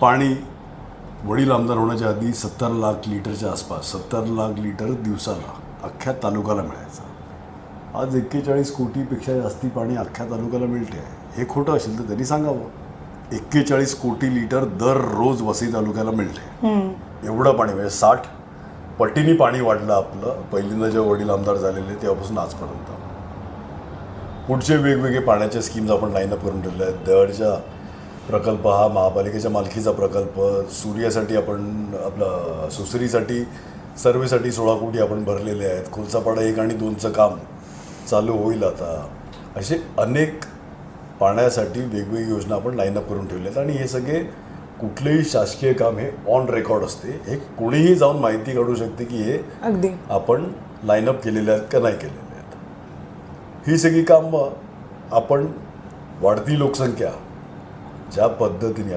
पाणी वडील आमदार होण्याच्या आधी सत्तर लाख लिटरच्या आसपास सत्तर लाख लिटर दिवसाला अख्ख्या तालुक्याला मिळायचं. आज एक्केचाळीस कोटीपेक्षा जास्ती पाणी अख्ख्या तालुक्याला मिळते आहे हे खोटं असेल तर त्यांनी सांगावं. एक्केचाळीस कोटी लिटर दररोज वसई तालुक्याला मिळते एवढं पाणी म्हणजे साठ पटीने पाणी वाढलं आपलं. पहिल्यांदा जेव्हा वडील आमदार झालेले तेव्हापासून आजपर्यंत. पुढचे वेगवेगळे पाण्याचे स्कीम्स आपण लाईनअप करून ठेवले आहेत दळच्या प्रकल्प हा महापालिकेच्या मालकीचा प्रकल्प. सूर्यासाठी आपण आपला सुसरीसाठी सर्वेसाठी सोळा कोटी आपण भरलेले आहेत. खुलसापाडा एक आणि दोनचं काम चालू होईल आता. असे अनेक पाण्यासाठी वेगवेगळी योजना आपण लाईनअप करून ठेवले आहेत. आणि हे सगळे कुठलेही शासकीय काम हे ऑन रेकॉर्ड असते. हे कोणीही जाऊन माहिती काढू शकते की हे अगदी. आपण लाईनअप केलेले आहेत का नाही केलेले आहेत. ही सगळी कामं आपण वाढती लोकसंख्या ज्या पद्धतीने